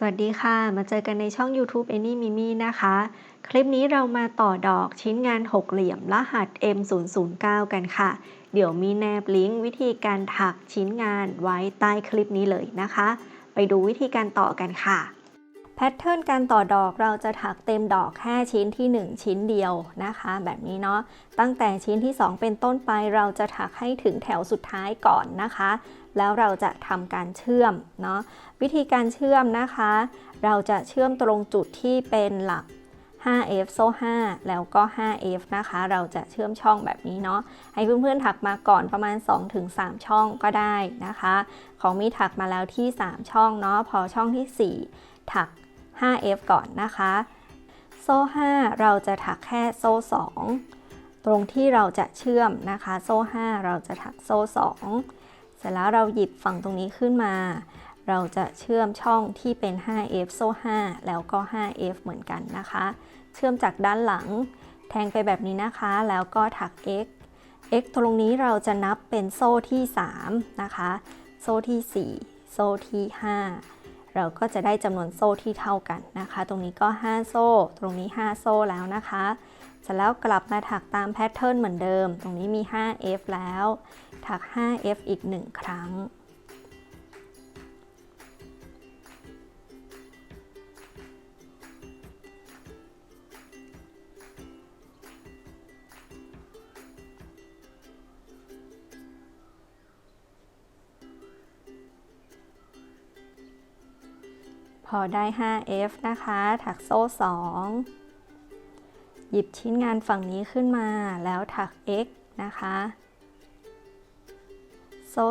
สวัสดีค่ะ มาเจอกันในช่อง YouTube a n y Mimi นะคะ คลิปนี้เรามาต่อดอกชิ้นงานหกเหลี่ยมรหัส M009 กันค่ะ เดี๋ยวมีแนบลิงก์วิธีการถักชิ้นงานไว้ใต้คลิปนี้เลยนะคะ ไปดูวิธีการต่อกันค่ะ แพทเทิร์นการต่อดอกเราจะถักเต็มดอกแค่ชิ้นที่ 1 ชิ้นเดียวนะคะ แบบนี้เนาะตั้งแต่ชิ้นที่ 2 เป็นต้นไปเราจะถักให้ถึงแถวสุดท้ายก่อนนะคะ แล้วเราจะทำการเชื่อมเนาะวิธีการเชื่อมนะคะ เราจะเชื่อมตรงจุดที่เป็นหลัก 5F โซ่5แล้วก็ 5F นะคะ เราจะเชื่อมช่องแบบนี้เนาะ ให้เพื่อนๆถักมาก่อนประมาณ 2-3 ช่องก็ได้นะคะ ของมีถักมาแล้วที่ 3 ช่องเนาะ พอช่องที่ 4 ถัก 5F ก่อนนะคะ โซ่ 5 เราจะถักแค่โซ่ 2 ตรงที่เราจะเชื่อมนะคะ โซ่ 5 เราจะถักโซ่ 2 เสร็จแล้วเราหยิบฝั่งตรงนี้ขึ้นมา เราจะเชื่อมช่องที่เป็น 5F โซ่ 5 แล้วก็ 5F เหมือนกันนะคะ เชื่อมจากด้านหลัง แทงไปแบบนี้นะคะ แล้วก็ถัก x x ตรงนี้เราจะนับเป็นโซ่ที่ 3 นะคะ โซ่ที่ 4 โซ่ที่ 5 เราก็จะได้จำนวนโซ่ที่เท่ากันนะคะ ตรงนี้ก็ 5 โซ่ ตรงนี้ 5 โซ่แล้วนะคะเสร็จแล้วกลับมาถักตามแพทเทิร์นเหมือนเดิม ตรงนี้มี 5F แล้ว ถัก 5F อีก 1 ครั้ง อได้ 5F นะคะ ถักโซ่ 2 หยิบชิ้นงานฝั่งนี้ขึ้นมาแล้วถัก x นะคะ โซ่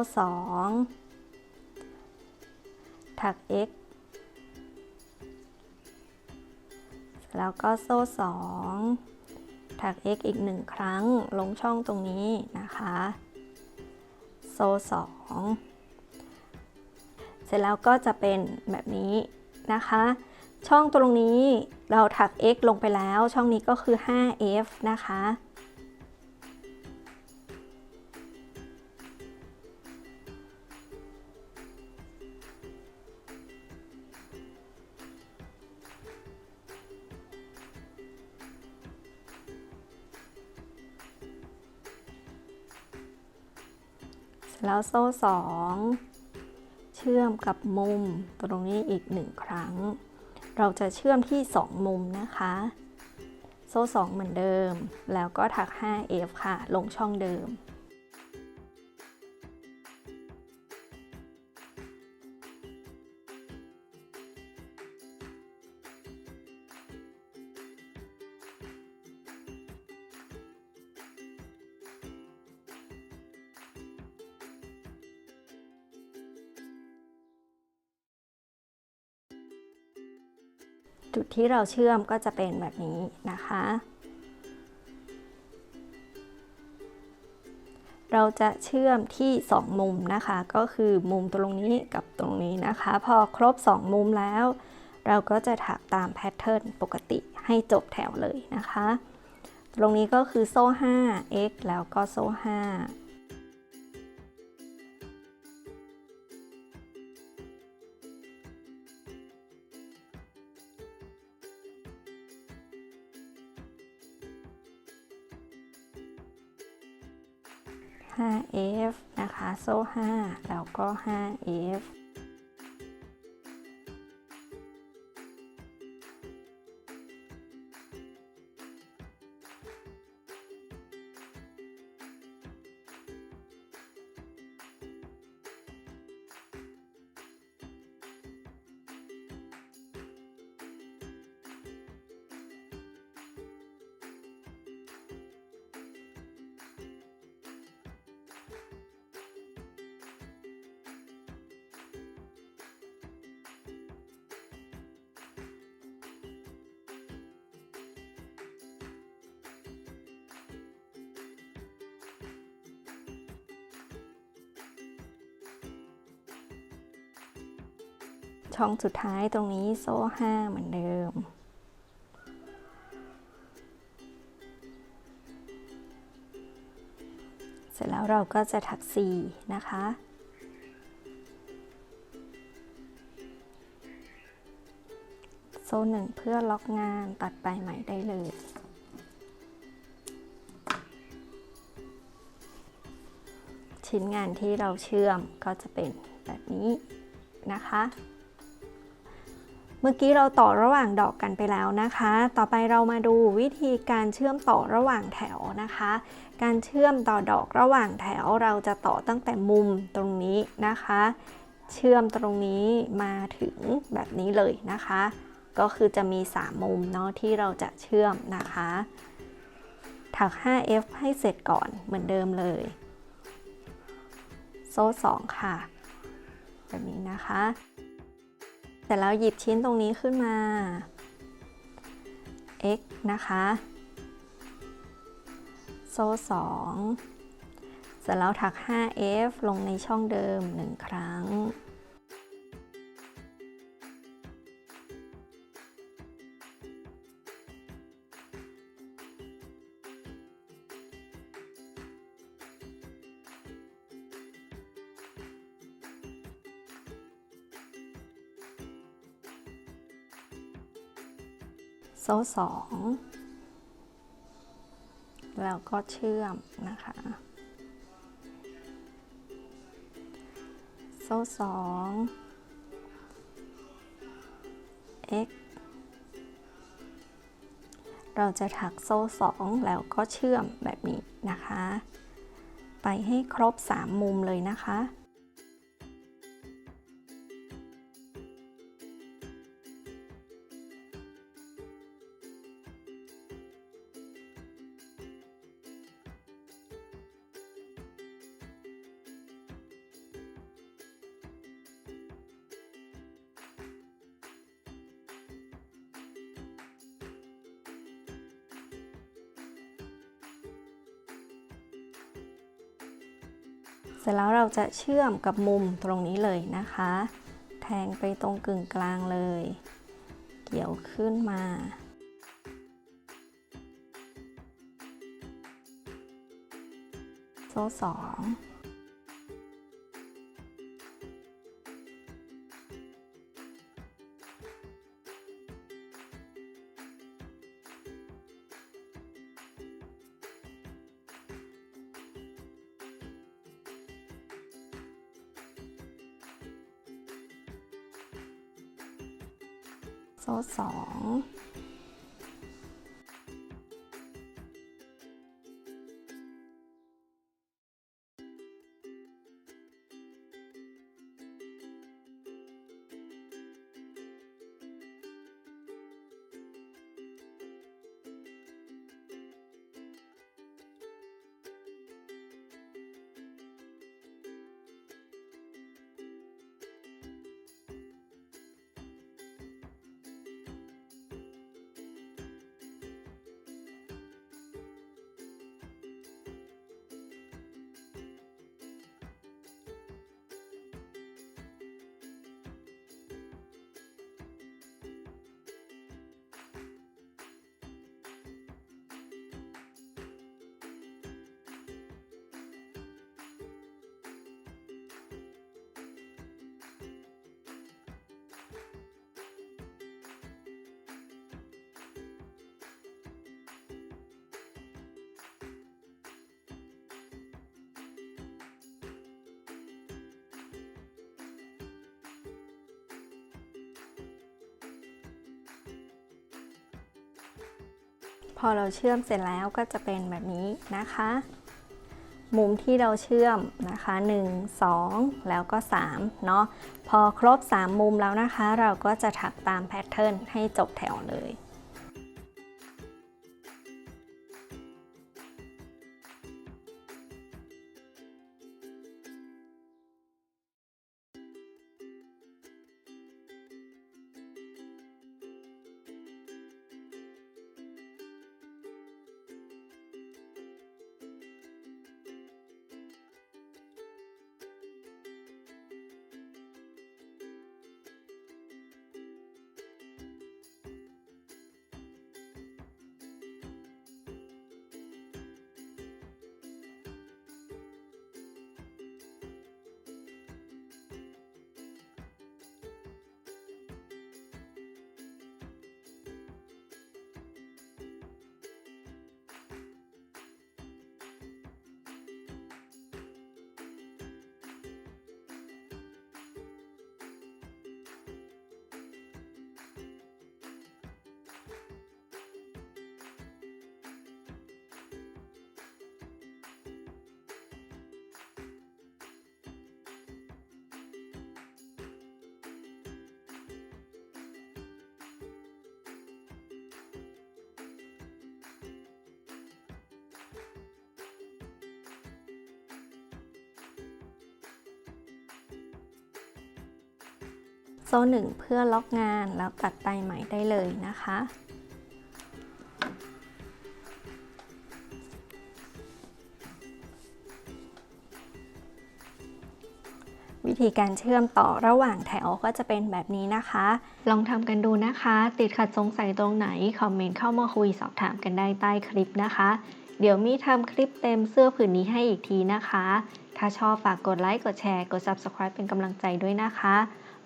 2 ถัก x แล้วก็โซ่ 2 ถัก x อีก 1 ครั้ง ลงช่องตรงนี้นะคะ โซ่ 2 เสร็จแล้วก็จะเป็นแบบนี้ นะคะ ช่องตรงนี้เราถัก x ลงไปแล้ว ช่องนี้ก็คือ 5f นะคะ แล้วโซ่2เชื่อมกับมุมตรงนี้อีกหนึ่งครั้ง เราจะเชื่อมที่ 2 มุมนะคะ โซ่ 2 เหมือนเดิม แล้วก็ถัก 5F ค่ะ ลงช่องเดิม จุดที่เราเชื่อมก็จะเป็นแบบนี้นะคะ เราจะเชื่อมที่ 2 มุมนะคะ ก็คือมุมตรงนี้กับตรงนี้นะคะ พอครบ 2 มุมแล้ว เราก็จะถักตามแพทเทิร์นปกติให้จบแถวเลยนะคะ ตรงนี้ก็คือโซ่ 5 x แล้วก็โซ่ 5 โซ่ 5 แล้วก็ 5F ช่องสุดท้ายตรงนี้โซ่5เหมือนเดิม เสร็จแล้วเราก็จะถัก 4 นะคะ โซ่หนึ่งเพื่อล็อกงานตัดไปใหม่ได้เลยชิ้นงานที่เราเชื่อมก็จะเป็นแบบนี้นะคะ เมื่อกี้เราต่อระหว่างดอกกันไปแล้วนะคะ ต่อไปเรามาดูวิธีการเชื่อมต่อระหว่างแถวนะคะ การเชื่อมต่อดอกระหว่างแถวเราจะต่อตั้งแต่มุมตรงนี้นะคะ เชื่อมตรงนี้มาถึงแบบนี้เลยนะคะ ก็คือจะมี 3 มุมเนาะที่เราจะเชื่อมนะคะ ถัก 5F ให้เสร็จก่อนเหมือนเดิมเลย โซ่ 2 ค่ะ แบบนี้นะคะ แต่เราหยิบชิ้นตรงนี้ขึ้นมา x นะคะ โซ่2เสร็จแล้วถัก 5f ลงในช่องเดิม 1 ครั้ง โซ่สองแล้วก็เชื่อมนะคะ โซ่สอง x เราจะถักโซ่สองแล้วก็เชื่อมแบบนี้นะคะ ไปให้ครบ 3 มุมเลยนะคะ เสร็จแล้วเราจะเชื่อมกับมุมตรงนี้เลยนะคะ แทงไปตรงกึ่งกลางเลย เกี่ยวขึ้นมาโซ่สอง โซ่สอง พอเราเชื่อมเสร็จแล้วก็จะเป็นแบบนี้นะคะ มุมที่เราเชื่อมนะคะ 1 2 แล้วก็3เนาะพอครบ 3 มุมแล้วนะคะ เราก็จะถักตามแพทเทิร์นให้จบแถวเลย โซ่หนึ่งเพื่อล็อกงานแล้วตัดไตใหม่ได้เลยนะคะ วิธีการเชื่อมต่อระหว่างแถวก็จะเป็นแบบนี้นะคะ ลองทำกันดูนะคะ ติดขัดสงสัยตรงไหน คอมเมนต์เข้ามาคุยสอบถามกันได้ใต้คลิปนะคะ เดี๋ยวมีทำคลิปเต็มเสื้อผืนนี้ให้อีกทีนะคะ ถ้าชอบฝากกดไลค์กดแชร์กด Subscribe เป็นกำลังใจด้วยนะคะ